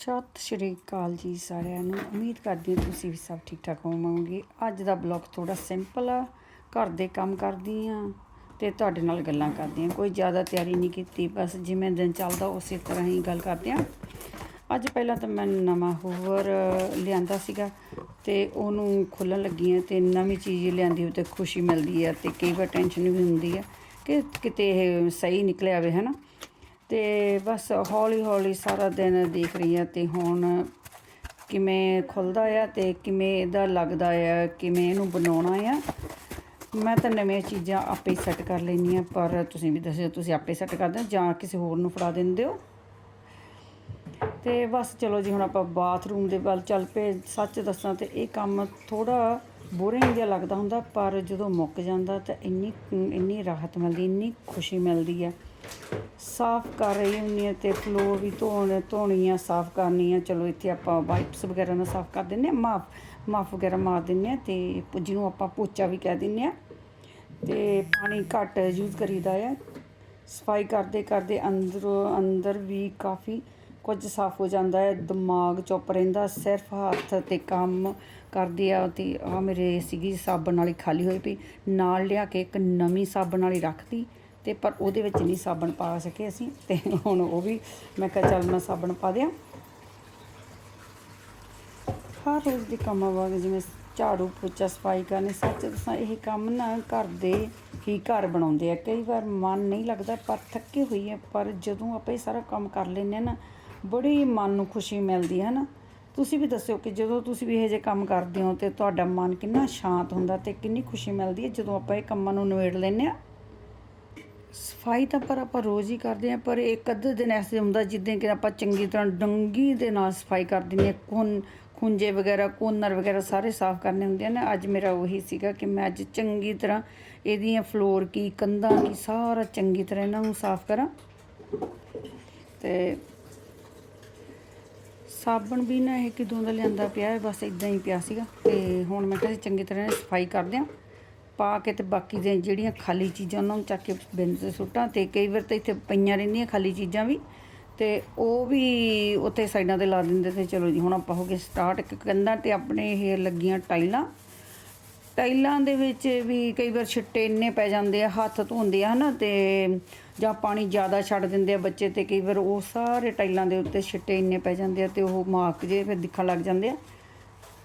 ਸਤਿ ਸ਼੍ਰੀ ਅਕਾਲ ਜੀ ਸਾਰਿਆਂ ਨੂੰ। ਉਮੀਦ ਕਰਦੀ ਹਾਂ ਤੁਸੀਂ ਵੀ ਸਭ ਠੀਕ ਠਾਕ ਹੋਵੋਗੇ। ਅੱਜ ਦਾ ਬਲੌਗ ਥੋੜਾ ਸਿੰਪਲ ਆ। ਘਰ ਦੇ ਕੰਮ ਕਰਦੀ ਆ ਤੇ ਤੁਹਾਡੇ ਨਾਲ ਗੱਲਾਂ ਕਰਦੀ ਆ ਕੋਈ ਜ਼ਿਆਦਾ ਤਿਆਰੀ ਨਹੀਂ ਕੀਤੀ। ਬਸ ਜਿਵੇਂ ਦਿਨ ਚੱਲਦਾ, ਉਸੇ ਤਰ੍ਹਾਂ ਹੀ ਗੱਲ ਕਰਦੇ ਆ ਅੱਜ ਪਹਿਲਾਂ ਤਾਂ ਮੈਂ ਨਵਾਂ ਹੋਵਰ ਲਿਆਂਦਾ ਸੀਗਾ ਤੇ ਉਹਨੂੰ ਖੋਲਣ ਲੱਗੀ ਆ ਤੇ ਨਵੀਂ ਚੀਜ਼ ਲਿਆਂਦੀ ਹੋ ਤੇ ਖੁਸ਼ੀ ਮਿਲਦੀ ਆ ਤੇ ਕਈ ਵਾਰ ਟੈਨਸ਼ਨ ਵੀ ਹੁੰਦੀ ਆ ਕਿ ਕਿਤੇ ਇਹ ਸਹੀ ਨਿਕਲਿਆ ਆਵੇ ਹਨਾ ਤੇ ਬਸ ਹੌਲੀ ਹੌਲੀ ਸਾਰਾ ਦਿਨ ਦੇਖ ਰਹੀ ਆ ਤੇ ਹੁਣ ਕਿਵੇਂ ਖੁੱਲਦਾ ਆ ਤੇ ਕਿਵੇਂ ਇਹਦਾ ਲੱਗਦਾ ਆ, ਕਿਵੇਂ ਇਹਨੂੰ ਬਣਾਉਣਾ ਆ। ਮੈਂ ਤਾਂ ਨਵੀਆਂ ਚੀਜ਼ਾਂ ਆਪੇ ਸੈੱਟ ਕਰ ਲੈਂਦੀ ਆ ਪਰ ਤੁਸੀਂ ਵੀ ਦੱਸਿਓ, ਤੁਸੀਂ ਆਪੇ ਸੈੱਟ ਕਰਦੇ ਹੋ ਜਾਂ ਕਿਸੇ ਹੋਰ ਨੂੰ ਫੜਾ ਦਿੰਦੇ ਹੋ। ਤੇ ਬਸ ਚਲੋ ਜੀ, ਹੁਣ ਆਪਾਂ ਬਾਥਰੂਮ ਦੇ ਵੱਲ ਚੱਲ ਪਏ। ਸੱਚ ਦੱਸਾਂ ਤੇ ਇਹ ਕੰਮ ਥੋੜਾ ਬੋਰਿੰਗ ਜਿਹਾ ਲੱਗਦਾ ਹੁੰਦਾ, ਪਰ ਜਦੋਂ ਮੁੱਕ ਜਾਂਦਾ ਤਾਂ ਇੰਨੀ ਇੰਨੀ ਰਾਹਤ ਮਿਲਦੀ, ਇੰਨੀ ਖੁਸ਼ੀ ਮਿਲਦੀ ਆ। ਸਾਫ਼ ਕਰ ਰਹੀ ਹੁੰਦੀ ਹਾਂ ਤੇ ਫਲੋਰ ਵੀ ਧੋਣ ਧੋਣੀ ਆ ਸਾਫ਼ ਕਰਨੀ ਆ ਚਲੋ ਇੱਥੇ ਆਪਾਂ ਵਾਈਪਸ ਵਗੈਰਾ ਨਾਲ ਸਾਫ਼ ਕਰ ਦਿੰਨੇ ਆ ਮਾਫ ਮਾਫ ਵਗੈਰਾ ਮਾਰ ਦਿੰਨੇ ਆ ਤੇ ਜਿਹਨੂੰ ਆਪਾਂ ਪੋਚਾ ਵੀ ਕਹਿ ਦਿੰਨੇ ਆ ਤੇ ਪਾਣੀ ਘੱਟ ਯੂਜ਼ ਕਰੀਦਾ ਆ। ਸਫ਼ਾਈ ਕਰਦੇ ਕਰਦੇ ਅੰਦਰੋਂ, ਅੰਦਰ ਵੀ ਕਾਫੀ ਕੁਝ ਸਾਫ਼ ਹੋ ਜਾਂਦਾ ਹੈ। ਦਿਮਾਗ ਚੁੱਪ ਰਹਿੰਦਾ, ਸਿਰਫ ਹੱਥ ਤੇ ਕੰਮ ਕਰਦੇ ਆ ਤੇ ਆ ਮੇਰੇ ਸੀਗੀ ਸਾਬਣ ਵਾਲੀ ਖਾਲੀ ਹੋਈ ਪਈ। ਨਾਲ ਲਿਆ ਕੇ ਇੱਕ ਨਵੀਂ ਸਾਬਣ ਵਾਲੀ ਰੱਖਤੀ। ਤੇ ਪਰ ਉਹਦੇ ਵਿੱਚ ਨਹੀਂ ਸਾਬਣ ਪਾ ਸਕੇ ਅਸੀਂ ਤੇ ਹੁਣ ਉਹ ਵੀ ਮੈਂ ਕਿਹਾ ਚੱਲ ਮੈਂ ਸਾਬਣ ਪਾ ਦਿਆਂ। ਹਰ ਰੋਜ਼ ਦੇ ਕੰਮਾਂ ਵਾਂਗ ਜਿਵੇਂ ਝਾੜੂ ਪੋਚਾ ਸਫ਼ਾਈ ਕਰਨੀ, ਸੱਚ ਦੱਸਾਂ, ਇਹ ਕੰਮ ਨਾ ਘਰ ਦੇ ਹੀ ਘਰ ਬਣਾਉਂਦੇ ਆ। ਕਈ ਵਾਰ ਮਨ ਨਹੀਂ ਲੱਗਦਾ, ਪਰ ਥੱਕੇ ਹੋਈਏ ਪਰ ਜਦੋਂ ਆਪਾਂ ਇਹ ਸਾਰਾ ਕੰਮ ਕਰ ਲੈਂਦੇ ਆ ਨਾ, ਬੜੀ ਮਨ ਨੂੰ ਖੁਸ਼ੀ ਮਿਲਦੀ ਹੈ ਨਾ ਤੁਸੀਂ ਵੀ ਦੱਸਿਓ ਕਿ ਜਦੋਂ ਤੁਸੀਂ ਵੀ ਇਹ ਜਿਹੇ ਕੰਮ ਕਰਦੇ ਹੋ ਤੇ ਤੁਹਾਡਾ ਮਨ ਕਿੰਨਾ ਸ਼ਾਂਤ ਹੁੰਦਾ ਤੇ ਕਿੰਨੀ ਖੁਸ਼ੀ ਮਿਲਦੀ ਹੈ ਜਦੋਂ ਆਪਾਂ ਇਹ ਕੰਮਾਂ ਨੂੰ ਨਿਬੇੜ ਲੈਂਦੇ ਆ। ਸਫ਼ਾਈ ਤਾਂ ਪਰ ਆਪਾਂ ਰੋਜ਼ ਹੀ ਕਰਦੇ ਆ ਪਰ ਇੱਕ ਅੱਧੇ ਦਿਨ ਐਸੇ ਹੁੰਦਾ ਜਿੱਦਾਂ ਕਿ ਆਪਾਂ ਚੰਗੀ ਤਰ੍ਹਾਂ ਡੰਗੀ ਦੇ ਨਾਲ ਸਫ਼ਾਈ ਕਰ ਦਿੰਦੇ ਹਾਂ। ਖੁੰ ਖੁੰਝੇ ਵਗੈਰਾ, ਕੋਨਰ ਵਗੈਰਾ ਸਾਰੇ ਸਾਫ਼ ਕਰਨੇ ਹੁੰਦੇ ਆ ਅੱਜ ਮੇਰਾ ਉਹੀ ਸੀਗਾ ਕਿ ਮੈਂ ਅੱਜ ਚੰਗੀ ਤਰ੍ਹਾਂ ਇਹਦੀਆਂ ਫਲੋਰ ਕੀ, ਕੰਧਾਂ ਕੀ, ਸਾਰਾ ਚੰਗੀ ਤਰ੍ਹਾਂ ਇਹਨਾਂ ਨੂੰ ਸਾਫ਼ ਕਰਾਂ। ਤੇ ਸਾਬਣ ਵੀ ਨਾ ਇਹ ਕਿਦੋਂ ਦਾ ਲਿਆਂਦਾ ਪਿਆ ਹੈ ਬਸ ਇਦਾਂ ਹੀ ਪਿਆ ਸੀਗਾ। ਤੇ ਹੁਣ ਮੈਂ ਕਿਹਾ ਚੰਗੀ ਤਰ੍ਹਾਂ ਸਫ਼ਾਈ ਕਰ ਦਿਆਂ ਪਾ ਕੇ ਤੇ ਬਾਕੀ ਦੇ ਜਿਹੜੀਆਂ ਖਾਲੀ ਚੀਜ਼ਾਂ ਉਹਨਾਂ ਨੂੰ ਚੱਕ ਕੇ ਬਿੰਦ ਤੇ ਸੁੱਟਾਂ ਤੇ ਕਈ ਵਾਰ ਤਾਂ ਇੱਥੇ ਪਈਆਂ ਰਹਿੰਦੀਆਂ ਖਾਲੀ ਚੀਜ਼ਾਂ ਵੀ ਤੇ ਉਹ ਵੀ ਉੱਥੇ ਸਾਈਡਾਂ ਤੇ ਲਾ ਦਿੰਦੇ ਤੇ ਚਲੋ ਜੀ, ਹੁਣ ਆਪਾਂ ਹੋ ਗਏ ਸਟਾਰਟ ਕੰਧਾਂ ਤੇ ਆਪਣੇ ਇਹ ਲੱਗੀਆਂ ਟਾਈਲਾਂ। ਟਾਈਲਾਂ ਦੇ ਵਿੱਚ ਵੀ ਕਈ ਵਾਰ ਛਿੱਟੇ ਇੰਨੇ ਪੈ ਜਾਂਦੇ ਆ, ਹੱਥ ਧੋਂਦੇ ਆ ਹਨਾ ਤੇ ਜਾਂ ਪਾਣੀ ਜ਼ਿਆਦਾ ਛੱਡ ਦਿੰਦੇ ਆ ਬੱਚੇ ਤੇ ਕਈ ਵਾਰ ਉਹ ਸਾਰੇ ਟਾਈਲਾਂ ਦੇ ਉੱਤੇ ਛਿੱਟੇ ਇੰਨੇ ਪੈ ਜਾਂਦੇ ਆ ਤੇ ਉਹ ਮਾਰਕ ਜੇ ਫਿਰ ਦਿਖਣ ਲੱਗ ਜਾਂਦੇ ਆ।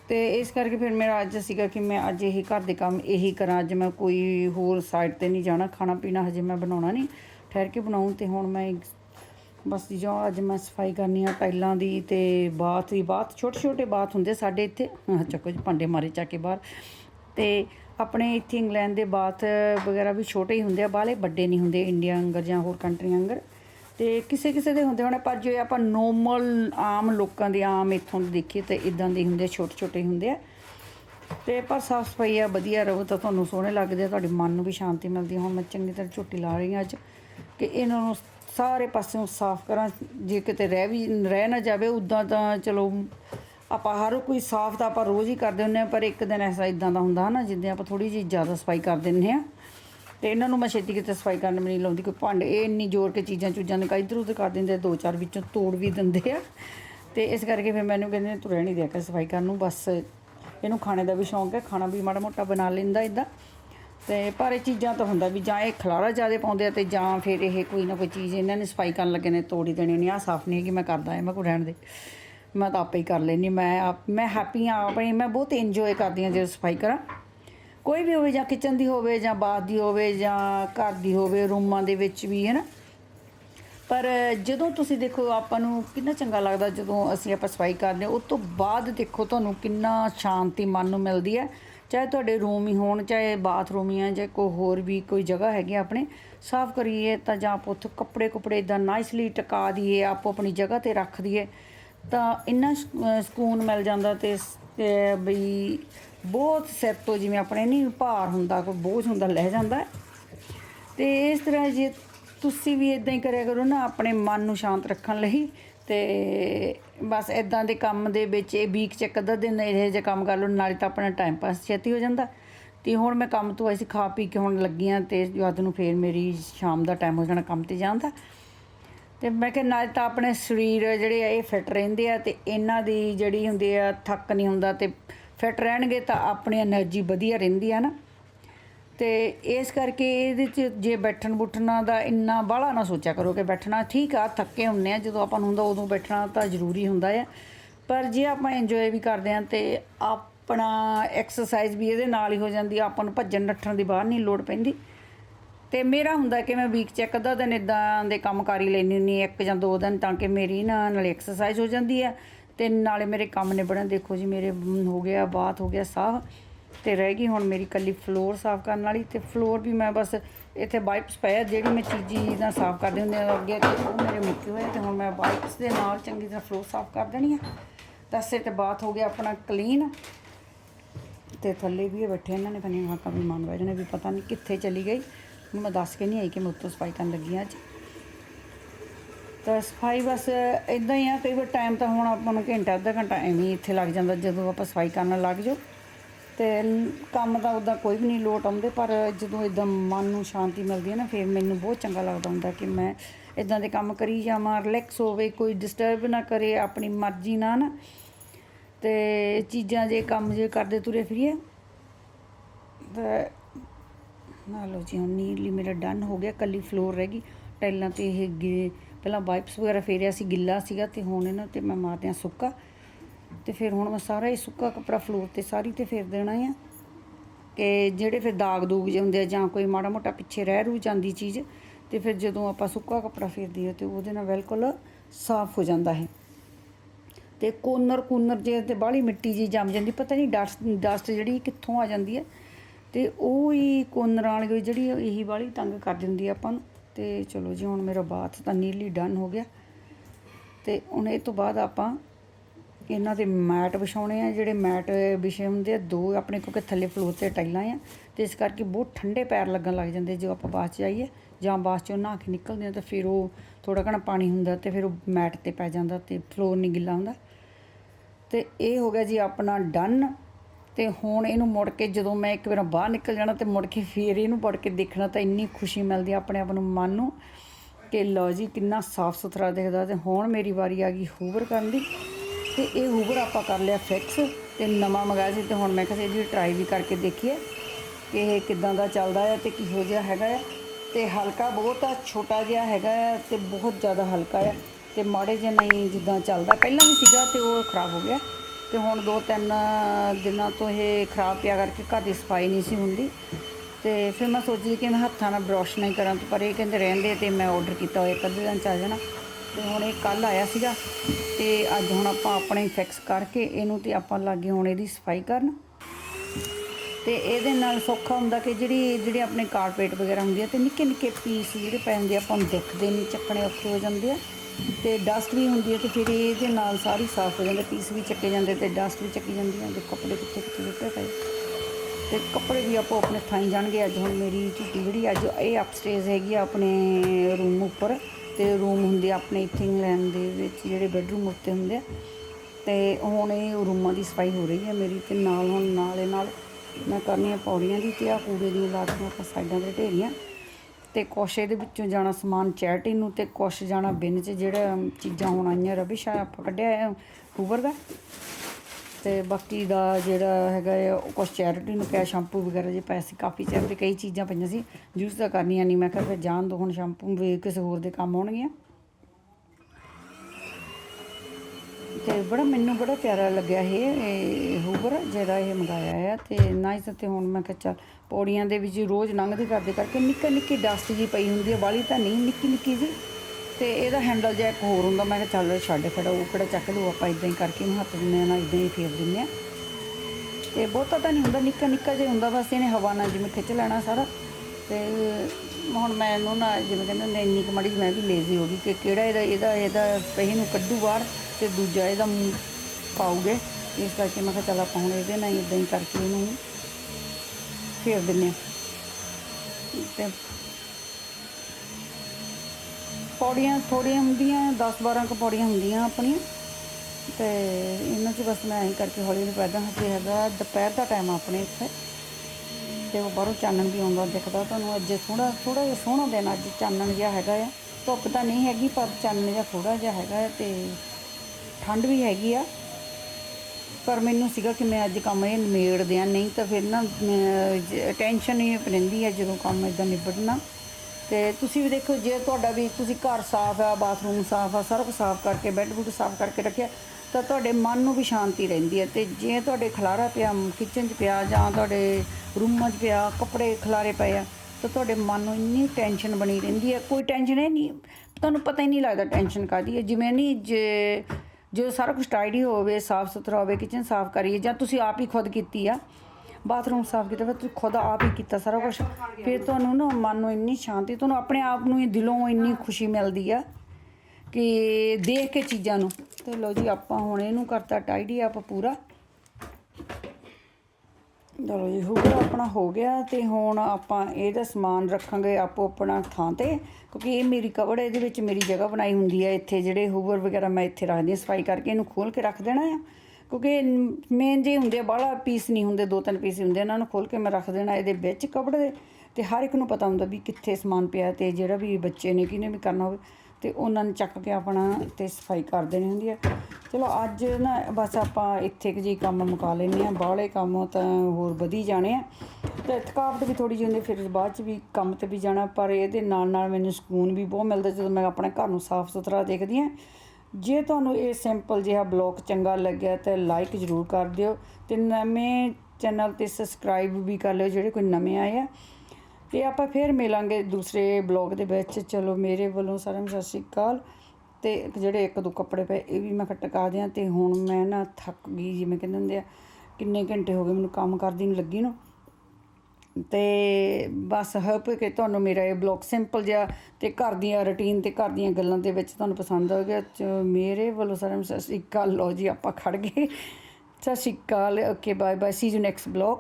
ਤੇ ਇਸ ਕਰਕੇ ਫਿਰ ਮੇਰਾ ਅੱਜ ਸੀਗਾ ਕਿ ਮੈਂ ਅੱਜ ਇਹ ਘਰ ਦੇ ਕੰਮ ਇਹੀ ਕਰਾਂ। ਅੱਜ ਮੈਂ ਕੋਈ ਹੋਰ ਸਾਈਡ ਤੇ ਨਹੀਂ ਜਾਣਾ। ਖਾਣਾ ਪੀਣਾ ਹਜੇ ਮੈਂ ਬਣਾਉਣਾ ਨਹੀਂ। ਠਹਿਰ ਕੇ ਬਣਾਉਂ ਤੇ ਹੁਣ ਮੈਂ ਬਸ ਜੋ ਅੱਜ ਮੈਂ ਸਫ਼ਾਈ ਕਰਨੀ ਆ ਟਾਈਲਾਂ ਦੀ ਤੇ ਬਾਥ ਦੀ। ਬਾਥ ਛੋਟੇ ਛੋਟੇ ਬਾਥ ਹੁੰਦੇ ਸਾਡੇ ਇੱਥੇ। ਚੱਕੋ ਜੀ, ਭਾਂਡੇ ਮਾਰੇ ਚੱਕ ਕੇ ਬਾਹਰ। ਤੇ ਆਪਣੇ ਇੱਥੇ ਇੰਗਲੈਂਡ ਦੇ ਬਾਥ ਵਗੈਰਾ ਵੀ ਛੋਟੇ ਹੀ ਹੁੰਦੇ ਆ। ਬਾਹਲੇ ਵੱਡੇ ਨਹੀਂ ਹੁੰਦੇ। ਇੰਡੀਆ ਅੰਗਰ ਜਾਂ ਹੋਰ ਕੰਟਰੀਆਂ ਅੰਗਰ। ਤੇ ਕਿਸੇ ਕਿਸੇ ਦੇ ਹੁੰਦੇ ਹੋਣੇ, ਪਰ ਜੇ ਆਪਾਂ ਨੋਰਮਲ ਆਮ ਲੋਕਾਂ ਦੇ, ਆਮ ਇੱਥੋਂ ਦੇਖੀਏ ਤੇ ਇਦਾਂ ਦੇ ਹੁੰਦੇ ਛੋਟੇ ਛੋਟੇ ਹੁੰਦੇ ਆ ਤੇ ਪਰ ਸਾਫ਼ ਸਫ਼ਾਈ ਆ, ਵਧੀਆ ਰਹੋ ਤਾਂ ਤੁਹਾਨੂੰ ਸੋਹਣੇ ਲੱਗਦੇ ਆ, ਤੁਹਾਡੇ ਮਨ ਨੂੰ ਵੀ ਸ਼ਾਂਤੀ ਮਿਲਦੀ ਆ। ਹੁਣ ਮੈਂ ਚੰਗੀ ਤਰ੍ਹਾਂ ਝੋਟੀ ਲਾ ਰਹੀ ਹਾਂ ਅੱਜ, ਕਿ ਇਹਨਾਂ ਨੂੰ ਸਾਰੇ ਪਾਸਿਓਂ ਸਾਫ਼ ਕਰਾਂ, ਜੇ ਕਿਤੇ ਰਹਿ ਵੀ, ਰਹਿ ਨਾ ਜਾਵੇ, ਉਦਾਂ ਤਾਂ ਚਲੋ ਆਪਾਂ ਹਰ ਕੋਈ ਸਾਫ਼ ਤਾਂ ਆਪਾਂ ਰੋਜ਼ ਹੀ ਕਰਦੇ ਹੁੰਦੇ ਆ ਪਰ ਇੱਕ ਦਿਨ ਐਸਾ ਇਦਾਂ ਦਾ ਹੁੰਦਾ ਨਾ, ਜਿੱਦਾਂ ਆਪਾਂ ਥੋੜੀ ਜਿਹੀ ਜ਼ਿਆਦਾ ਸਫ਼ਾਈ ਕਰ ਦਿੰਦੇ ਆ ਤੇ ਇਹਨਾਂ ਨੂੰ ਮੈਂ ਛੇਤੀ ਕਿਤੇ ਸਫ਼ਾਈ ਕਰਨ ਵੀ ਨਹੀਂ ਲਾਉਂਦੀ ਕੋਈ ਭਾਂਡੇ ਇਹ ਇੰਨੀ ਜ਼ੋਰ ਕੇ ਚੀਜ਼ਾਂ ਚੂਜ਼ਾਂ ਨੇ ਇੱਧਰ ਉੱਧਰ ਕਰ ਦਿੰਦੇ ਆ, ਦੋ ਚਾਰ ਵਿੱਚੋਂ ਤੋੜ ਵੀ ਦਿੰਦੇ ਆ। ਤੇ ਇਸ ਕਰਕੇ ਫਿਰ ਮੈਨੂੰ ਕਹਿੰਦੇ ਤੂੰ ਰਹਿਣੀ ਦਿਆ ਕਰ ਸਫ਼ਾਈ ਕਰਨ ਨੂੰ ਬਸ ਇਹਨੂੰ ਖਾਣੇ ਦਾ ਵੀ ਸ਼ੌਂਕ ਹੈ ਖਾਣਾ ਵੀ ਮਾੜਾ ਮੋਟਾ ਬਣਾ ਲੈਂਦਾ ਇਦਾਂ ਤੇ ਪਰ ਇਹ ਚੀਜ਼ਾਂ ਤਾਂ ਹੁੰਦਾ ਵੀ ਜਾਂ ਇਹ ਖਲਾਰਾ ਜ਼ਿਆਦਾ ਪਾਉਂਦੇ ਆ ਤੇ ਜਾਂ ਫਿਰ ਇਹ ਕੋਈ ਨਾ ਕੋਈ ਚੀਜ਼ ਇਹਨਾਂ ਨੇ ਸਫ਼ਾਈ ਕਰਨ ਲੱਗੇ ਨੇ ਤੋੜੀ ਦੇਣੀ ਨਹੀਂ ਆ ਸਾਫ਼ ਨਹੀਂ ਕਿ ਮੈਂ ਕਰਦਾ ਐ ਮੈਂ ਕੋ ਰਹਿਣ ਦੇ। ਮੈਂ ਤਾਂ ਆਪੇ ਹੀ ਕਰ ਲੈਣੀ ਮੈਂ ਆਪ ਮੈਂ ਹੈਪੀ ਆ ਆਪਣੀ ਮੈਂ ਬਹੁਤ ਇੰਜੋਏ ਕਰਦੀ ਹਾਂ ਜੇ ਸਫ਼ਾਈ ਕਰਾਂ। ਕੋਈ ਵੀ ਹੋਵੇ, ਜਾਂ ਕਿਚਨ ਦੀ ਹੋਵੇ, ਜਾਂ ਬਾਥ ਦੀ ਹੋਵੇ, ਜਾਂ ਘਰ ਦੀ ਹੋਵੇ, ਰੂਮਾਂ ਦੇ ਵਿੱਚ ਵੀ, ਹੈ ਨਾ? ਪਰ ਜਦੋਂ ਤੁਸੀਂ ਦੇਖੋ, ਆਪਾਂ ਨੂੰ ਕਿੰਨਾ ਚੰਗਾ ਲੱਗਦਾ ਜਦੋਂ ਅਸੀਂ ਆਪਾਂ ਸਫ਼ਾਈ ਕਰਦੇ ਹਾਂ, ਉਸ ਤੋਂ ਬਾਅਦ ਦੇਖੋ ਤੁਹਾਨੂੰ ਕਿੰਨਾ ਸ਼ਾਂਤੀ, ਮਨ ਨੂੰ ਮਿਲਦੀ ਹੈ। ਚਾਹੇ ਤੁਹਾਡੇ ਰੂਮ ਹੀ ਹੋਣ, ਚਾਹੇ ਬਾਥਰੂਮ ਹੀ ਆ, ਜਾਂ ਕੋਈ ਹੋਰ ਵੀ ਕੋਈ ਜਗ੍ਹਾ ਹੈਗੀ ਆ ਆਪਣੇ, ਸਾਫ਼ ਕਰੀਏ ਤਾਂ ਜਾਂ ਆਪਾਂ ਉੱਥੇ ਕੱਪੜੇ ਕੁਪੜੇ ਇਦਾਂ ਨਾਈਸਲੀ ਟਿਕਾ ਦਈਏ, ਆਪੋ ਆਪਣੀ ਜਗ੍ਹਾ ਤੇ ਰੱਖ ਦਈਏ, ਤਾਂ ਇੰਨਾ ਸਕੂਨ ਮਿਲ ਜਾਂਦਾ ਤੇ ਤੇ ਬਈ ਬਹੁਤ ਸਿਰ ਤੋਂ ਜਿਵੇਂ ਆਪਣੇ ਨਹੀਂ ਭਾਰ ਹੁੰਦਾ, ਕੋਈ ਬੋਝ ਹੁੰਦਾ ਲੈ ਜਾਂਦਾ ਹੈ। ਤੇ ਇਸ ਤਰ੍ਹਾਂ ਜੇ ਤੁਸੀਂ ਵੀ ਇਦਾਂ ਹੀ ਕਰਿਆ ਕਰੋ ਨਾ, ਆਪਣੇ ਮਨ ਨੂੰ ਸ਼ਾਂਤ ਰੱਖਣ ਲਈ ਤੇ ਬਸ ਇਦਾਂ ਦੇ ਕੰਮ ਦੇ ਵਿੱਚ ਇਹ ਵੀਕ ਚ ਇੱਕ ਅੱਧਾ ਦਿਨ ਇਹ ਜਿਹੇ ਕੰਮ ਕਰ ਲਓ, ਨਾਲੇ ਤਾਂ ਆਪਣਾ ਟਾਈਮ ਪਾਸ ਛੇਤੀ ਹੋ ਜਾਂਦਾ ਤੇ ਹੁਣ ਮੈਂ ਕੰਮ ਤੋਂ ਅਸੀਂ ਖਾ ਪੀ ਕੇ ਹੁਣ ਲੱਗੀਆਂ ਹਾਂ ਤੇ ਜਦ ਨੂੰ ਫੇਰ ਮੇਰੀ ਸ਼ਾਮ ਦਾ ਟਾਈਮ ਹੋ ਜਾਣਾ ਕੰਮ ਤੇ ਜਾਣ ਦਾ ਤੇ ਮੈਂ ਕਿਹਾ ਨਾਲ ਤਾਂ ਆਪਣੇ ਸਰੀਰ ਜਿਹੜੇ ਆ, ਇਹ ਫਿੱਟ ਰਹਿੰਦੇ ਆ ਤੇ ਇਹਨਾਂ ਦੀ ਜਿਹੜੀ ਹੁੰਦੀ ਆ, ਥੱਕ ਨਹੀਂ ਹੁੰਦਾ ਤੇ ਫਿੱਟ ਰਹਿਣਗੇ ਤਾਂ ਆਪਣੀ એનર્ਜੀ ਵਧੀਆ ਰਹਿੰਦੀ ਆ ਨਾ। ਤੇ ਇਸ ਕਰਕੇ ਇਹਦੇ 'ਚ ਜੇ ਬੈਠਣ ਬੁੱਠਣਾ ਦਾ ਇੰਨਾ ਬਾਹਲਾ ਨਾ ਸੋਚਿਆ ਕਰੋ ਕਿ ਬੈਠਣਾ ਠੀਕ ਆ, ਥੱਕੇ ਹੁੰਨੇ ਆ, ਜਦੋਂ ਆਪਾਂ ਨੂੰ ਹੁੰਦਾ ਉਦੋਂ ਬੈਠਣਾ ਤਾਂ ਜ਼ਰੂਰੀ ਹੁੰਦਾ ਆ। ਪਰ ਜੇ ਆਪਾਂ ਇੰਜੋਏ ਵੀ ਕਰਦੇ ਆ ਤੇ ਆਪਣਾ ਐਕਸਰਸਾਈਜ਼ ਵੀ ਇਹਦੇ ਨਾਲ ਹੀ ਹੋ ਜਾਂਦੀ ਆ, ਆਪਾਂ ਨੂੰ ਭੱਜਣ ਨੱਠਣ ਦੀ ਬਾਹਰ ਨਹੀਂ ਲੋੜ ਪੈਂਦੀ। ਤੇ ਮੇਰਾ ਹੁੰਦਾ ਕਿ ਮੈਂ ਵੀਕ ਚੈੱਕ ਅੱਧਾ ਦਿਨ ਇਦਾਂ ਦੇ ਕੰਮ ਕਰ ਹੀ ਲੈਣੀ ਹੁੰਨੀ ਇੱਕ ਜਾਂ ਦੋ ਦਿਨ ਤਾਂ ਕਿ ਮੇਰੀ ਨਾਲ ਐਕਸਰਸਾਈਜ਼ ਹੋ ਜਾਂਦੀ ਆ। ਤੇ ਨਾਲੇ ਮੇਰੇ ਕੰਮ ਨਿਬੜਨ, ਦੇਖੋ ਜੀ, ਮੇਰੇ ਹੋ ਗਿਆ ਬਾਤ ਹੋ ਗਿਆ ਸਾਫ਼ ਤੇ ਰਹਿ ਗਈ ਹੁਣ ਮੇਰੀ ਕੱਲੀ ਫਲੋਰ ਸਾਫ਼ ਕਰਨ ਵਾਲੀ ਤੇ ਫਲੋਰ ਵੀ ਮੈਂ ਬਸ ਇੱਥੇ ਵਾਈਪਸ ਪਏ ਜਿਹੜੀ ਮੈਂ ਚੀਜ਼ੀ ਨਾਲ ਸਾਫ਼ ਕਰਦੇ ਹੁੰਦੇ ਆ ਅੱਗੇ ਤੇ ਉਹ ਮੇਰੇ ਮੁੱਕੇ ਹੋਏ ਆ ਤੇ ਹੁਣ ਮੈਂ ਵਾਈਪਸ ਦੇ ਨਾਲ ਚੰਗੀ ਤਰ੍ਹਾਂ ਫਲੋਰ ਸਾਫ਼ ਕਰ ਦੇਣੀ ਆ। ਤਸੇ ਤੇ ਬਾਤ ਹੋ ਗਿਆ ਆਪਣਾ ਕਲੀਨ ਤੇ ਥੱਲੇ ਵੀ ਇਹ ਬੈਠੇ ਇਹਨਾਂ ਨੇ ਕਹਿੰਦੇ ਹਾਂ ਕਵੀ ਮਨ ਵਜਣੇ ਵੀ ਪਤਾ ਨਹੀਂ ਕਿੱਥੇ ਚਲੀ ਗਈ। ਹੁਣ ਮੈਂ ਦੱਸ ਕੇ ਨਹੀਂ ਆਈ ਕਿ ਮੈਂ ਉੱਤੋਂ ਸਫ਼ਾਈ ਕਰਨ ਲੱਗੀ ਅੱਜ। ਤਾਂ ਸਫ਼ਾਈ ਬਸ ਇਦਾਂ ਹੀ ਆ, ਕਈ ਵਾਰ ਟਾਈਮ ਤਾਂ ਹੁਣ ਆਪਾਂ ਨੂੰ ਘੰਟਾ, ਅੱਧਾ ਘੰਟਾ ਐਵੇਂ ਇੱਥੇ ਲੱਗ ਜਾਂਦਾ, ਜਦੋਂ ਆਪਾਂ ਸਫ਼ਾਈ ਕਰਨ ਲੱਗ ਜਾਓ। ਤੇ ਕੰਮ ਦਾ ਉਦਾਂ ਕੋਈ ਵੀ ਨਹੀਂ ਲੋਟ ਆਉਂਦੇ, ਪਰ ਜਦੋਂ ਇਦਾਂ ਮਨ ਨੂੰ ਸ਼ਾਂਤੀ ਮਿਲਦੀ ਹੈ ਨਾ, ਫਿਰ ਮੈਨੂੰ ਬਹੁਤ ਚੰਗਾ ਲੱਗਦਾ ਹੁੰਦਾ ਕਿ ਮੈਂ ਇਦਾਂ ਦੇ ਕੰਮ ਕਰੀ ਜਾਵਾਂ ਰਿਲੈਕਸ ਹੋਵੇ, ਕੋਈ ਡਿਸਟਰਬ ਨਾ ਕਰੇ, ਆਪਣੀ ਮਰਜ਼ੀ ਨਾਲ। ਨਾ ਤੇ ਚੀਜ਼ਾਂ ਜੇ ਕੰਮ ਜੇ ਕਰਦੇ ਤੁਰੇ ਫਿਰੀਏ, ਤਾਂ ਨਾ ਲਓ ਜੀ, ਹੁਣ ਨੀਲੀ ਮੇਰਾ ਡਨ ਹੋ ਗਿਆ ਕੱਲੀ ਫਲੋਰ ਰਹਿ ਗਈ। ਟਾਈਲਾਂ ਤੇ ਇਹ ਗਿ ਪਹਿਲਾਂ ਵਾਈਪਸ ਵਗੈਰਾ ਫੇਰਿਆ ਸੀ ਗਿੱਲਾ ਸੀਗਾ ਤੇ ਹੁਣ ਇਹਨਾਂ ਤੇ ਮੈਂ ਮਾਰਦਿਆਂ ਸੁੱਕਾ। ਤੇ ਫਿਰ ਹੁਣ ਮੈਂ ਸਾਰਾ ਹੀ ਸੁੱਕਾ ਕੱਪੜਾ ਫਲੋਰ ਤੇ ਸਾਰੀ ਤੇ ਫੇਰ ਦੇਣਾ ਆ। ਕਿ ਜਿਹੜੇ ਫਿਰ ਦਾਗ ਦੂਗ ਜਿਹੇ ਹੁੰਦੇ ਆ ਜਾਂ ਕੋਈ ਮਾੜਾ ਮੋਟਾ ਪਿੱਛੇ ਰਹਿ ਰੂ ਜਾਂਦੀ ਚੀਜ਼, ਤੇ ਫਿਰ ਜਦੋਂ ਆਪਾਂ ਸੁੱਕਾ ਕੱਪੜਾ ਫੇਰਦੀ ਹੈ ਤੇ ਉਹਦੇ ਨਾਲ ਬਿਲਕੁਲ ਸਾਫ਼ ਹੋ ਜਾਂਦਾ ਹੈ। ਤੇ ਕੋਨਰ ਕੋਨਰ ਜੇ ਤੇ ਬਾਹਲੀ ਮਿੱਟੀ ਜੀ ਜੰਮ ਜਾਂਦੀ, ਪਤਾ ਨਹੀਂ ਡਸਟ ਡਸਟ ਜਿਹੜੀ ਕਿੱਥੋਂ ਆ ਜਾਂਦੀ ਹੈ। ਤੇ ਉਹ ਹੀ ਕੋਨਰਾਂ ਵਾਲੀ ਜਿਹੜੀ ਇਹੀ ਬਾਹਲੀ ਤੰਗ ਕਰ ਦਿੰਦੀ ਆਪਾਂ ਨੂੰ। ਤੇ ਚਲੋ ਜੀ, ਹੁਣ ਮੇਰਾ ਬਾਥ ਤਾਂ ਨੀਲੀ ਡਨ ਹੋ ਗਿਆ। ਤੇ ਹੁਣ ਇਹ ਤੋਂ ਬਾਅਦ ਆਪਾਂ ਇਹਨਾਂ ਦੇ ਮੈਟ ਵਿਛਾਉਣੇ ਆ, ਜਿਹੜੇ ਮੈਟ ਵਿਛੇ ਹੁੰਦੇ ਆ, ਦੋ ਆਪਣੇ ਕਿਉਂਕਿ ਥੱਲੇ ਫਲੋਰ ਤੇ ਟਾਈਲਾਂ ਆ, ਤੇ ਇਸ ਕਰਕੇ ਬਹੁਤ ਠੰਡੇ ਪੈਰ ਲੱਗਣ ਲੱਗ ਜਾਂਦੇ ਜੋ ਆਪਾਂ ਬਾਅਦ ਚ ਆਈਏ ਜਾਂ ਬਾਅਦ ਚੋਂ ਨਹਾ ਕੇ ਨਿਕਲਦੇ ਆ, ਤਾਂ ਫਿਰ ਉਹ ਥੋੜਾ ਘਣਾ ਪਾਣੀ ਹੁੰਦਾ ਤੇ ਫਿਰ ਉਹ ਮੈਟ ਤੇ ਪੈ ਜਾਂਦਾ ਤੇ ਫਲੋਰ ਨਹੀਂ ਗਿੱਲਾ ਹੁੰਦਾ। ਤੇ ਇਹ ਹੋ ਗਿਆ ਜੀ ਆਪਣਾ ਡਨ ਤੇ ਹੁਣ ਇਹਨੂੰ ਮੁੜ ਕੇ ਜਦੋਂ ਮੈਂ ਇੱਕ ਵਾਰ ਬਾਹਰ ਨਿਕਲ ਜਾਣਾ ਤੇ ਮੁੜ ਕੇ ਫੇਰ ਇਹਨੂੰ ਪੜ ਕੇ ਦੇਖਣਾ ਤਾਂ ਇੰਨੀ ਖੁਸ਼ੀ ਮਿਲਦੀ ਆਪਣੇ ਆਪ ਨੂੰ ਮਨ ਨੂੰ ਕਿ ਲਓ ਜੀ ਕਿੰਨਾ ਸਾਫ਼ ਸੁਥਰਾ ਦਿਖਦਾ ਤੇ ਹੁਣ ਮੇਰੀ ਵਾਰੀ ਆ ਗਈ ਹੂਵਰ ਕਰਨ ਦੀ ਤੇ ਇਹ ਹੂਵਰ ਆਪਾਂ ਕਰ ਲਿਆ ਫਿਕਸ ਤੇ ਨਵਾਂ ਮੰਗਾਇਆ ਸੀ ਤੇ ਹੁਣ ਮੈਂ ਕਿਹਾ ਇਹਦੀ ਟਰਾਈ ਵੀ ਕਰਕੇ ਦੇਖੀਏ ਕਿ ਇਹ ਕਿਦਾਂ ਦਾ ਚੱਲਦਾ ਹੈ ਤੇ ਕਿਹੋ ਜਿਹਾ ਹੈਗਾ ਹੈ ਤੇ ਹਲਕਾ ਬਹੁਤ ਆ, ਛੋਟਾ ਜਿਹਾ ਹੈਗਾ ਹੈ ਤੇ ਬਹੁਤ ਜ਼ਿਆਦਾ ਹਲਕਾ ਹੈ ਤੇ ਮਾੜੇ ਜਿਹਾ ਨਹੀਂ ਜਿੱਦਾਂ ਚੱਲਦਾ। ਪਹਿਲਾਂ ਵੀ ਸੀਗਾ ਤੇ ਉਹ ਖਰਾਬ ਹੋ ਗਿਆ। ਤੇ ਹੁਣ ਦੋ ਤਿੰਨ ਦਿਨਾਂ ਤੋਂ ਇਹ ਖਰਾਬ ਪਿਆ ਕਰਕੇ ਘਰ ਦੀ ਸਫ਼ਾਈ ਨਹੀਂ ਸੀ ਹੁੰਦੀ। ਤੇ ਫਿਰ ਮੈਂ ਸੋਚੀ ਕਿ ਮੈਂ ਹੱਥਾਂ ਨਾਲ ਬਰਸ਼ ਨਹੀਂ ਕਰਾਂ ਤੇ ਪਰ ਇਹ ਕਹਿੰਦੇ ਰਹਿੰਦੇ ਤੇ ਮੈਂ ਆਰਡਰ ਕੀਤਾ ਹੋਇਆ ਇੱਕ ਅੱਧੇ ਦਿਨ ਚ ਆ ਜਾਣਾ। ਤੇ ਹੁਣ ਇਹ ਕੱਲ ਆਇਆ ਸੀਗਾ ਤੇ ਅੱਜ ਹੁਣ ਆਪਾਂ ਆਪਣੇ ਫਿਕਸ ਕਰਕੇ ਇਹਨੂੰ ਤੇ ਆਪਾਂ ਲੱਗੇ ਹੁਣ ਇਹਦੀ ਸਫ਼ਾਈ ਕਰਨ। ਤੇ ਇਹਦੇ ਨਾਲ ਸੌਖਾ ਹੁੰਦਾ ਕਿ ਜਿਹੜੀ, ਜਿਹੜੇ ਆਪਣੇ ਕਾਰਪੇਟ ਵਗੈਰਾ ਹੁੰਦੀ ਆ ਤੇ ਨਿੱਕੇ ਨਿੱਕੇ ਪੀਸ ਜਿਹੜੇ ਪੈ ਜਾਂਦੇ ਆ ਆਪਾਂ ਨੂੰ ਦਿਖਦੇ ਨਹੀਂ, ਚੱਕਣੇ ਔਖੇ ਹੋ ਜਾਂਦੇ ਆ। ਤੇ ਡਸਟ ਵੀ ਹੁੰਦੀ ਹੈ ਤੇ ਫਿਰ ਇਹਦੇ ਨਾਲ ਸਾਰੀ ਸਾਫ਼ ਹੋ ਜਾਂਦੇ ਪੀਸ ਵੀ ਚੱਕੇ ਜਾਂਦੇ ਤੇ ਡਸਟ ਵੀ ਚੱਕੀ ਜਾਂਦੀ ਹੈ। ਦੇ ਕੱਪੜੇ ਕਿੱਥੇ ਕਿੱਥੇ ਸੁੱਟੇ ਪਏ। ਤੇ ਕੱਪੜੇ ਵੀ ਆਪੋ ਆਪਣੇ ਥਾਈ ਜਾਣਗੇ ਅੱਜ। ਹੁਣ ਮੇਰੀ ਝੁੱਟੀ ਜਿਹੜੀ ਅੱਜ ਇਹ ਅਪਸਟੇਜ ਹੈਗੀ ਆ ਆਪਣੇ ਰੂਮ ਉੱਪਰ ਤੇ ਰੂਮ ਹੁੰਦੇ ਆ ਆਪਣੇ ਇੱਥੇ ਇੰਗਲੈਂਡ ਦੇ ਵਿੱਚ ਜਿਹੜੇ ਬੈੱਡਰੂਮ ਉੱਤੇ ਹੁੰਦੇ ਆ। ਤੇ ਹੁਣ ਇਹ ਰੂਮਾਂ ਦੀ ਸਫ਼ਾਈ ਹੋ ਰਹੀ ਹੈ ਮੇਰੀ ਤੇ ਨਾਲ ਹੁਣ ਨਾਲੇ ਨਾਲ ਮੈਂ ਕਰਨੀ ਆ ਪੌੜੀਆਂ ਦੀ ਤੇ ਆ ਕੂੜੇ ਦੀਆਂ ਲਾਟੀਆਂ ਆਪਾਂ ਸਾਈਡਾਂ ਤੇ ਢੇਰੀਆਂ। ਤੇ ਕੁਛ ਇਹਦੇ ਵਿੱਚੋਂ ਜਾਣਾ ਸਮਾਨ ਚੈਰਿਟੀ ਨੂੰ ਤੇ ਕੁਛ ਜਾਣਾ ਬਿਨ 'ਚ ਜਿਹੜਾ ਚੀਜ਼ਾਂ ਹੁਣ ਆਈਆਂ, ਰਬਿਸ਼ ਆ ਆਪਾਂ ਕੱਢਿਆ ਹੈ ਹੂਵਰ ਦਾ। ਤੇ ਬਾਕੀ ਦਾ ਜਿਹੜਾ ਹੈਗਾ ਉਹ ਕੁਛ ਚੈਰਿਟੀ ਨੂੰ ਪਿਆ ਸ਼ੈਂਪੂ ਵਗੈਰਾ ਜੇ ਪੈਸੇ ਕਾਫੀ ਚਿਰ ਦੇ ਕਈ ਚੀਜ਼ਾਂ ਪਈਆਂ ਸੀ ਯੂਜ਼ ਤਾਂ ਕਰਨੀਆਂ ਨਹੀਂ ਮੈਂ ਕਿਹਾ ਫਿਰ ਜਾਣ ਦੋ, ਹੁਣ ਸ਼ੈਂਪੂ ਵੀ ਕਿਸੇ ਹੋਰ ਦੇ ਕੰਮ ਆਉਣਗੀਆਂ। ਤੇ ਬੜਾ ਮੈਨੂੰ ਬੜਾ ਪਿਆਰਾ ਲੱਗਿਆ ਇਹ ਇਹ ਹੂਵਰ ਜਿਹੜਾ ਇਹ ਮੰਗਾਇਆ ਆ ਤੇ ਨਾਈਸ ਤੇ ਹੁਣ ਮੈਂ ਕਿਹਾ ਚੱਲ ਪੌੜੀਆਂ ਦੇ ਵਿੱਚ ਰੋਜ਼ ਲੰਘਦੇ ਕਰਦੇ ਕਰਕੇ ਨਿੱਕੀ ਨਿੱਕੀ ਡਸਟ ਜੀ ਪਈ ਹੁੰਦੀ ਹੈ, ਵਾਲੀ ਤਾਂ ਨਹੀਂ, ਨਿੱਕੀ ਨਿੱਕੀ ਜੀ। ਤੇ ਇਹਦਾ ਹੈਂਡਲ ਜਿਹਾ ਇੱਕ ਹੋਰ ਹੁੰਦਾ, ਮੈਂ ਕਿਹਾ ਚੱਲ ਛੱਡ ਖੜਾ, ਉਹ ਕਿਹੜਾ ਚੱਕ ਲੂ ਆਪਾਂ ਇਦਾਂ ਹੀ ਕਰਕੇ ਹੱਥ ਦਿੰਦੇ ਆ ਨਾ ਇਦਾਂ ਹੀ ਫੇਰ ਦਿੰਦੇ ਆ ਤੇ ਬਹੁਤਾ ਤਾਂ ਨਹੀਂ ਹੁੰਦਾ, ਨਿੱਕਾ ਨਿੱਕਾ ਜਿਹਾ ਹੁੰਦਾ, ਬਸ ਇਹਨੇ ਹਵਾ ਨਾਲ ਜਿਵੇਂ ਖਿੱਚ ਲੈਣਾ ਸਾਰਾ। ਤੇ ਹੁਣ ਮੈਂ ਇਹਨੂੰ ਨਾ ਜਿਵੇਂ ਕਹਿੰਦੇ ਹੁੰਦੇ ਇੰਨੀ ਕੁ ਮਾੜੀ ਮੈਂ ਵੀ ਲੇਜ਼ੀ ਹੋ ਗਈ ਕਿ ਕਿਹੜਾ ਇਹਦਾ ਇਹਦਾ ਇਹਦਾ ਪਹੀ ਨੂੰ ਕੱਢੂ ਬਾਹਰ ਤੇ ਦੂਜਾ ਇਹਦਾ ਮੂੰਹ ਪਾਉਗੇ। ਇਸ ਕਰਕੇ ਮੈਂ ਕਿਹਾ ਚੱਲ ਆਪਾਂ ਹੁਣ ਇਹਦੇ ਨਾਲ ਹੀ ਇਦਾਂ ਹੀ ਕਰਕੇ ਇਹਨੂੰ ਫੇਰ ਦਿੰਨੇ ਆ। ਤੇ ਪੌੜੀਆਂ, ਥੋੜੀਆਂ ਹੁੰਦੀਆਂ 10 12 ਕੁ ਪੌੜੀਆਂ ਹੁੰਦੀਆਂ ਆਪਣੀਆਂ। ਤੇ ਇਹਨਾਂ 'ਚ ਬਸ ਮੈਂ ਐਂ ਕਰਕੇ ਹੌਲੀ ਹੌਲੀ ਪੈਦਾ ਹਜੇ ਹੈਗਾ ਦੁਪਹਿਰ ਦਾ ਟਾਈਮ ਆਪਣੇ ਇੱਥੇ। ਤੇ ਉਹ ਬਾਹਰੋਂ ਚਾਨਣ ਵੀ ਆਉਂਦਾ ਦਿਖਦਾ ਤੁਹਾਨੂੰ। ਅੱਜ ਥੋੜਾ ਥੋੜਾ ਜਿਹਾ ਸੋਹਣਾ ਦਿਨ ਅੱਜ ਚਾਨਣ ਜਿਹਾ ਹੈਗਾ ਆ। ਧੁੱਪ ਤਾਂ ਨਹੀਂ ਹੈਗੀ, ਪਰ ਚਾਨਣ ਜਿਹਾ ਥੋੜਾ ਜਿਹਾ ਹੈਗਾ ਹੈ ਤੇ ਠੰਡ ਵੀ ਹੈਗੀ ਆ। ਪਰ ਮੈਨੂੰ ਸੀਗਾ ਕਿ ਮੈਂ ਅੱਜ ਕੰਮ ਇਹ ਨਿਬੇੜ ਦਿਆਂ ਨਹੀਂ ਤਾਂ ਫਿਰ ਨਾ ਟੈਨਸ਼ਨ ਹੀ ਰਹਿੰਦੀ ਹੈ ਜਦੋਂ ਕੰਮ ਇਦਾਂ ਨਿਬੜਨਾ। ਤੇ ਤੁਸੀਂ ਵੀ ਦੇਖੋ, ਜੇ ਤੁਹਾਡਾ ਵੀ ਤੁਸੀਂ ਘਰ ਸਾਫ਼ ਆ, ਬਾਥਰੂਮ ਸਾਫ਼ ਆ ਸਾਰਾ ਕੁਝ ਸਾਫ਼ ਕਰਕੇ, ਬੈੱਡ ਬੁੱਡ ਸਾਫ਼ ਕਰਕੇ ਰੱਖਿਆ, ਤਾਂ ਤੁਹਾਡੇ ਮਨ ਨੂੰ ਵੀ ਸ਼ਾਂਤੀ ਰਹਿੰਦੀ ਹੈ। ਤੇ ਜੇ ਤੁਹਾਡੇ ਖਲਾਰਾ ਪਿਆ ਕਿਚਨ 'ਚ ਪਿਆ ਜਾਂ ਤੁਹਾਡੇ ਰੂਮਾਂ 'ਚ ਪਿਆ, ਕੱਪੜੇ ਖਲਾਰੇ ਪਏ ਆ, ਤਾਂ ਤੁਹਾਡੇ ਮਨ ਨੂੰ ਇੰਨੀ ਟੈਨਸ਼ਨ ਬਣੀ ਰਹਿੰਦੀ ਹੈ। ਕੋਈ ਟੈਨਸ਼ਨ ਹੀ ਨਹੀਂ, ਤੁਹਾਨੂੰ ਪਤਾ ਹੀ ਨਹੀਂ ਲੱਗਦਾ ਟੈਨਸ਼ਨ ਕਾਦੀ ਹੈ। ਜਿਵੇਂ ਨਹੀਂ, ਜੇ ਜੋ ਸਾਰਾ ਕੁਝ ਟਾਈਡੀ ਹੋਵੇ, ਸਾਫ਼ ਸੁਥਰਾ ਹੋਵੇ ਕਿਚਨ ਸਾਫ਼ ਕਰੀਏ, ਜਾਂ ਤੁਸੀਂ ਆਪ ਹੀ ਖੁਦ ਕੀਤੀ ਆ ਬਾਥਰੂਮ ਸਾਫ਼ ਕੀਤਾ, ਫਿਰ ਤੁਸੀਂ ਖੁਦ ਆਪ ਹੀ ਕੀਤਾ ਸਾਰਾ ਕੁਝ ਫਿਰ ਤੁਹਾਨੂੰ ਨਾ ਮਨ ਨੂੰ ਇੰਨੀ ਸ਼ਾਂਤੀ, ਤੁਹਾਨੂੰ ਆਪਣੇ ਆਪ ਨੂੰ ਹੀ ਦਿਲੋਂ ਇੰਨੀ ਖੁਸ਼ੀ ਮਿਲਦੀ ਆ ਕਿ ਦੇਖ ਕੇ ਚੀਜ਼ਾਂ ਨੂੰ। ਤੇ ਲਓ ਜੀ, ਆਪਾਂ ਹੁਣ ਇਹਨੂੰ ਕਰਤਾ ਟਾਈਡੀ ਆਪ ਪੂਰਾ। ਚਲੋ ਜੀ ਹੂਵਰ ਆਪਣਾ ਹੋ ਗਿਆ ਤੇ ਹੁਣ ਆਪਾਂ ਇਹਦਾ ਸਮਾਨ ਰੱਖਾਂਗੇ ਆਪੋ ਆਪਣਾ ਥਾਂ ਤੇ, ਕਿਉਂਕਿ ਇਹ ਮੇਰੀ ਕਵਰ ਇਹਦੇ ਵਿੱਚ ਮੇਰੀ ਜਗ੍ਹਾ ਬਣਾਈ ਹੁੰਦੀ ਹੈ ਇੱਥੇ ਜਿਹੜੇ ਹੂਵਰ ਵਗੈਰਾ ਮੈਂ ਇੱਥੇ ਰੱਖਦੀ ਹਾਂ, ਸਫ਼ਾਈ ਕਰਕੇ ਇਹਨੂੰ ਖੋਲ ਕੇ ਰੱਖ ਦੇਣਾ ਆ। ਕਿਉਂਕਿ ਮੇਨ ਜੇ ਹੁੰਦੇ ਆ, ਬਾਹਲਾ ਪੀਸ ਨਹੀਂ ਹੁੰਦੇ, ਦੋ ਤਿੰਨ ਪੀਸ ਹੁੰਦੇ ਇਹਨਾਂ ਨੂੰ ਖੋਲ ਕੇ ਮੈਂ ਰੱਖ ਦੇਣਾ, ਇਹਦੇ ਵਿੱਚ ਕਬੜ ਦੇ, ਤੇ ਹਰ ਇੱਕ ਨੂੰ ਪਤਾ ਹੁੰਦਾ ਵੀ ਕਿੱਥੇ ਸਮਾਨ ਪਿਆ ਤੇ ਜਿਹੜਾ ਵੀ ਬੱਚੇ ਨੇ ਕਿਹਨੇ ਵੀ ਕਰਨਾ ਹੋਵੇ, ਤੇ ਉਹਨਾਂ ਨੂੰ ਚੱਕ ਕੇ ਆਪਣਾ ਤੇ ਸਫ਼ਾਈ ਕਰ ਦੇਣੀ ਹੁੰਦੀ ਹੈ ਚਲੋ ਅੱਜ ਨਾ ਬਸ ਆਪਾਂ ਇੱਥੇ ਕੁ ਜੀ ਕੰਮ ਮੁਕਾ ਲੈਂਦੇ ਆ ਬਾਹਲੇ ਕੰਮ ਤਾਂ ਹੋਰ ਵਧੀ ਜਾਣੇ ਆ। ਤੇ ਥਕਾਵਟ ਵੀ ਥੋੜੀ ਜਿਹੀ ਹੁੰਦੀ, ਫਿਰ ਬਾਅਦ ਚ ਵੀ ਕੰਮ ਤੇ ਵੀ ਜਾਣਾ, ਪਰ ਇਹਦੇ ਨਾਲ ਨਾਲ ਮੈਨੂੰ ਸਕੂਨ ਵੀ ਬਹੁਤ ਮਿਲਦਾ ਜਦੋਂ ਮੈਂ ਆਪਣੇ ਘਰ ਨੂੰ ਸਾਫ਼ ਸੁਥਰਾ ਦੇਖਦੀ ਆ ਜੇ ਤੁਹਾਨੂੰ ਇਹ ਸਿੰਪਲ ਜਿਹਾ ਬਲੌਗ ਚੰਗਾ ਲੱਗਿਆ ਤਾਂ ਲਾਈਕ ਜ਼ਰੂਰ ਕਰ ਦਿਓ ਤੇ ਨਵੇਂ ਚੈਨਲ ਤੇ ਸਬਸਕ੍ਰਾਈਬ ਵੀ ਕਰ ਲਿਓ ਜਿਹੜੇ ਕੋਈ ਨਵੇਂ ਆਏ ਆ। ਤੇ ਆਪਾਂ ਫੇਰ ਮਿਲਾਂਗੇ ਦੂਸਰੇ ਬਲੌਗ ਦੇ ਵਿੱਚ। ਚਲੋ ਮੇਰੇ ਵੱਲੋਂ ਸਾਰਿਆਂ ਨੂੰ ਸਤਿ ਸ਼੍ਰੀ ਅਕਾਲ। ਤੇ ਜਿਹੜੇ ਇੱਕ ਦੋ ਕੱਪੜੇ ਪਏ, ਇਹ ਵੀ ਮੈਂ ਟਕਾ ਦਿਆਂ ਤੇ ਹੁਣ ਮੈਂ ਨਾ ਥੱਕ ਗਈ, ਜਿਵੇਂ ਕਹਿੰਦੇ ਹੁੰਦੇ ਆ, ਕਿੰਨੇ ਘੰਟੇ ਹੋ ਗਏ ਮੈਨੂੰ ਕੰਮ ਕਰਦੀ ਨੂੰ ਲੱਗੀ ਨੂੰ। ਅਤੇ ਬਸ ਹੋਪ ਕਿ ਤੁਹਾਨੂੰ ਮੇਰਾ ਇਹ ਬਲੌਗ ਸਿੰਪਲ ਜਿਹਾ ਅਤੇ ਘਰ ਦੀਆਂ ਰੁਟੀਨ ਅਤੇ ਘਰ ਦੀਆਂ ਗੱਲਾਂ ਦੇ ਵਿੱਚ ਤੁਹਾਨੂੰ ਪਸੰਦ ਆ ਗਿਆ। ਚ- ਮੇਰੇ ਵੱਲੋਂ ਸਾਰਿਆਂ ਨੂੰ ਸਤਿ ਸ਼੍ਰੀ ਅਕਾਲ। ਲਓ ਜੀ, ਆਪਾਂ ਖੜ ਗਏ। ਸਤਿ ਸ਼੍ਰੀ ਅਕਾਲ। Okay bye bye see you next blog